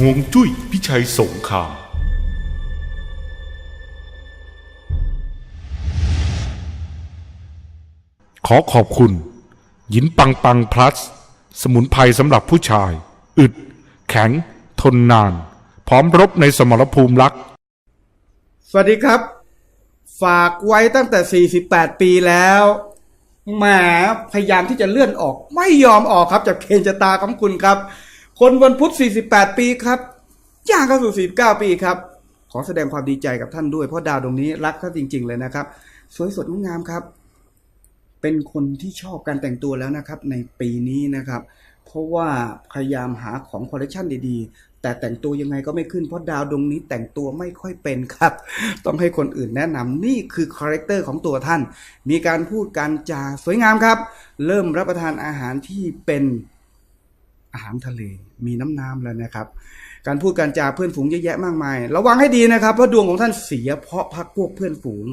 ห่วงจุ้ยพิชัยสงคราม ขอขอบคุณ หยินปังปังพลัส สมุนไพรสำหรับผู้ชาย อึด แข็ง ทนนาน พร้อมรบในสมรภูมิรัก สวัสดีครับ ฝากไว้ตั้งแต่ 48 ปีแล้วแหมพยายามที่จะเลื่อนออก ไม่ยอมออกครับจากเคนชะตาของคุณครับ คนวันพุธ 48 ปีครับย่างเข้าสู่ 49 ปีครับ ขอแสดงความดีใจกับท่านด้วย เพราะดาวดวงนี้รักท่านจริง ๆ เลยนะครับ สวยสดงดงามครับ เป็นคนที่ชอบการแต่งตัวแล้วนะครับ ในปีนี้นะครับ เพราะว่าพยายามหาของคอลเลกชันดีๆ แต่แต่งตัวยังไงก็ไม่ขึ้นเพราะดาวดวงนี้แต่งตัวไม่ค่อยเป็นครับ ต้องให้คนอื่นแนะนำนี่คือคาแรคเตอร์ของตัวท่าน มีการพูดการจาสวยงามครับ เริ่มรับประทานอาหารที่เป็น อาหารทะเล มีน้ำน้ำแล้วนะครับ การพูดการจาเพื่อนฝูงเยอะแยะมากมาย ระวังให้ดีนะครับเพราะดวงของท่านเสียเพราะพักพวกเพื่อนฝูง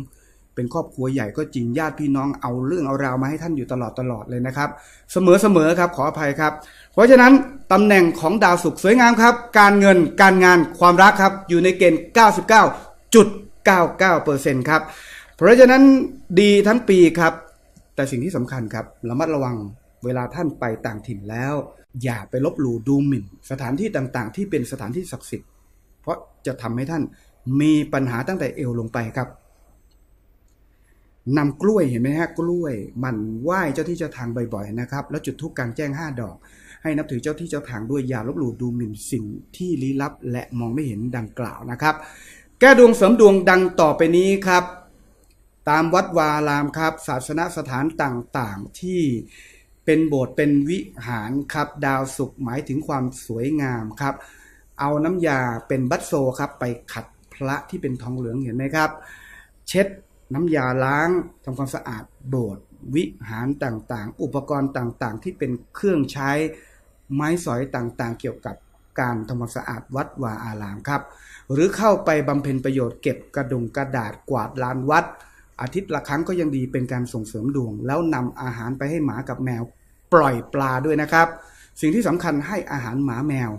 เป็นครอบครัวใหญ่ก็จริงญาติพี่น้องเอาเรื่องเอาราวมาให้ท่านอยู่ตลอดตลอดเลยนะครับ เสมอเสมอครับขออภัยครับ เพราะฉะนั้นตำแหน่งของดาวศุกร์สวยงามครับ การเงินการงานความรักครับอยู่ในเกณฑ์ 99.99%ครับเพราะฉะนั้นดีทั้งปีครับแต่สิ่งที่สำคัญครับระมัดระวัง เวลาท่านไปต่างถิ่นแล้ว อย่าไปลบหลู่ดูหมิ่น สถานที่ต่างๆ ที่เป็นสถานที่ศักดิ์สิทธิ์ เพราะจะทำให้ท่านมีปัญหาตั้งแต่เอวลงไปครับนำกล้วยเห็นไหมฮะกล้วยมันไหว้เจ้าที่เจ้าทางบ่อยๆนะครับ แล้วจุดธูปกลางแจ้ง 5 ดอก ให้นับถือเจ้าที่เจ้าทางด้วยอย่าลบหลู่ดูหมิ่นสิ่งที่ลี้ลับ และมองไม่เห็นดังกล่าวนะครับ แก้ดวงเสริมดวงดังต่อไปนี้ครับ ตามวัดวาอารามครับ ศาสนสถานต่างๆที่ เป็นโบสถ์เป็นวิหารครับ ดาวศุกหมายถึงความสวยงามครับ เอาน้ำยาเป็นบัตโซครับไปขัดพระที่เป็นทองเหลืองเห็นไหมครับ เช็ดน้ำยาล้างทำความสะอาดโบสถ์วิหารต่างๆ อุปกรณ์ต่างๆ ที่เป็นเครื่องใช้ไม้สอยต่างๆ เกี่ยวกับการทำความสะอาดวัดวาอารามครับ หรือเข้าไปบำเพ็ญประโยชน์เก็บกระดุงกระดาษกวาดลานวัด อาทิตย์ละครั้งก็ยังดีเป็นการส่งเสริมดวง แล้วนำอาหารไปให้หมากับแมว ปล่อยปลาด้วยนะครับ สิ่งที่สำคัญให้อาหารหมาแมว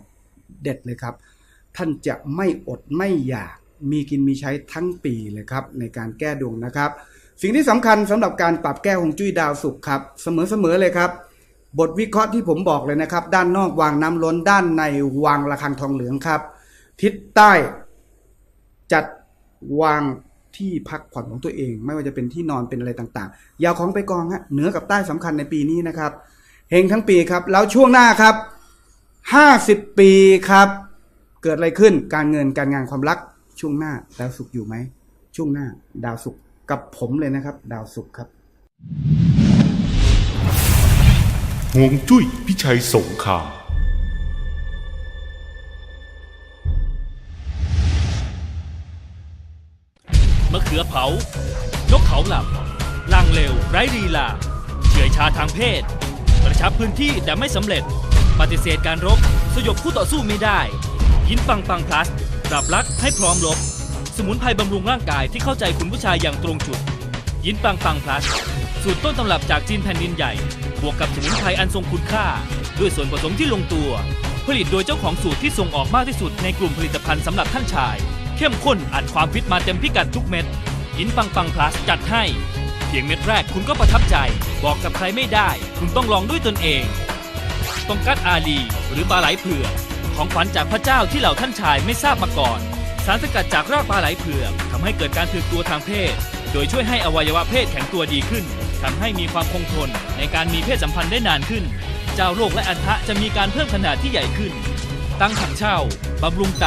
เด็ดเลยครับ ท่านจะไม่อดไม่อยากมีกินมีใช้ทั้งปีเลยครับ ในการแก้ดวงนะครับ สิ่งที่สำคัญสำหรับการปรับแก้ฮวงจุ้ยดาวศุกร์ครับ เสมอๆเลยครับ บทวิเคราะห์ที่ผมบอกเลยนะครับ ด้านนอกวางน้ำล้นด้านในวางระฆังทองเหลืองครับ ทิศใต้จัดวาง ที่พักผ่อนของตัวเอง ไม่ว่าจะเป็นที่นอนเป็นอะไรต่างๆ อยาวของไปกองฮะเหนือกับใต้สำคัญในปีนี้นะครับเฮงทั้งปีครับ แล้วช่วงหน้าครับ50ปีครับ เกิดอะไรขึ้นการเงินการงานความรักช่วงหน้าดาวศุกร์อยู่ไหมช่วงหน้าดาวศุกร์กับผมเลยนะครับ ดาวศุกร์ครับห่วงจุ้ยพิชัยสงคราม ขือเผายกเขาหลับลังเร็ว ไร้ลีลาเฉื่อยชาทางเพศ กระชับพื้นที่แต่ไม่สำเร็จ ปฏิเสธการรบ สยบคู่ต่อสู้ไม่ได้ ยินปังปังพลัสปรับรักให้พร้อมรบ สมุนไพรบำรุงร่างกายที่เข้าใจคุณผู้ชายอย่างตรงจุด ยินปังปังพลัส สูตรต้นตำรับจากจีนแผ่นดินใหญ่ บวกกับสมุนไพรอันทรงคุณค่า ด้วยส่วนผสมที่ลงตัว ผลิตโดยเจ้าของสูตรที่ส่งออกมากที่สุดในกลุ่มผลิตภัณฑ์สำหรับท่านชาย เข้มข้นอัดความฟิตมาเต็มพิกัดทุกเม็ดยินปังปังพลัสจัดให้ เพียงเม็ดแรกคุณก็ประทับใจ บอกกับใครไม่ได้ คุณต้องลองด้วยตนเองตองกัดอาลีหรือปลาไหลเผือกของขวัญจากพระเจ้าที่เหล่าท่านชายไม่ทราบมาก่อน สารสกัดจากรากปลาไหลเผือกทำให้เกิดการถึกตัวทางเพศ โดยช่วยให้อวัยวะเพศแข็งตัวดีขึ้นทำให้มีความคงทนในการมีเพศสัมพันธ์ได้นานขึ้น เจ้าโรคและอันทะจะมีการเพิ่มขนาดที่ใหญ่ขึ้น ตั้งถังเช่า บำรุงไต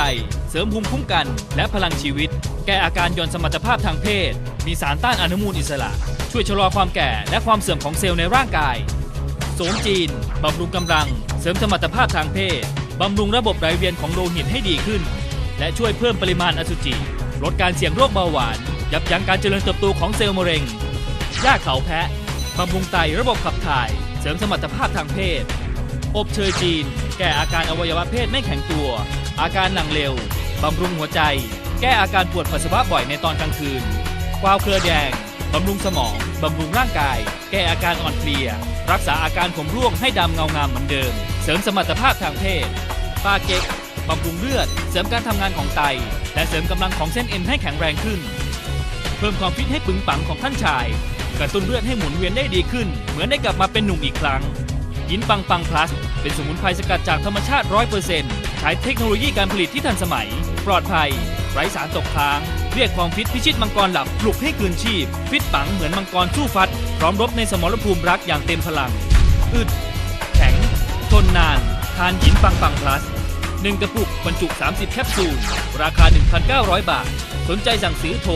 เสริมภูมิคุ้มกัน และพลังชีวิต แก้อาการย่อนสมรรถภาพทางเพศ มีสารต้านอนุมูลอิสระ ช่วยชะลอความแก่และความเสื่อมของเซลล์ในร่างกาย โสมจีน บำรุงกำลัง เสริมสมรรถภาพทางเพศ บำรุงระบบไหลเวียนของโลหิตให้ดีขึ้น และช่วยเพิ่มปริมาณอสุจิ ลดการเสี่ยงโรคเบาหวาน ยับยั้งการเจริญเติบโตของเซลล์มะเร็งหญ้าเขาแพะบำรุงไตระบบขับถ่าย เสริมสมรรถภาพทางเพศ อบเชยจีน แก้อาการอวัยวะเพศไม่แข็งตัว อาการหนังเร็ว บำรุงหัวใจ แก้อาการปวดปัสสาวะบ่อยในตอนกลางคืนกวาวเครือแดง บำรุงสมอง บำรุงร่างกาย แก้อาการอ่อนเพลีย รักษาอาการผมร่วงให้ดำเงางามเหมือนเดิม เสริมสมรรถภาพทางเพศปาเก็กบำรุงเลือด เสริมการทำงานของไต และเสริมกำลังของเส้นเอ็นให้แข็งแรงขึ้น เพิ่มความฟิตให้ปึงปังของท่านชาย กระตุ้นเลือดให้หมุนเวียนได้ดีขึ้น เหมือนได้กลับมาเป็นหนุ่มอีกครั้ง ยินปังปังพลัส เป็นสมุนไพรสกัดจากธรรมชาติ 100%ใช้เทคโนโลยีการผลิตที่ทันสมัย ปลอดภัย ไร้สารตกค้าง เรียกความฟิตพิชิตมังกรหลับปลุกให้คืนชีพ ฟิตปังเหมือนมังกรสู้ฟัด พร้อมรบในสมรภูมิรักอย่างเต็มพลัง อึด แข็ง ทนนาน ทานหินปังปังพลัส1กระปุกบรรจุ 30 แคปซูล ราคา 1,900 บาท สนใจสั่งซื้อโทร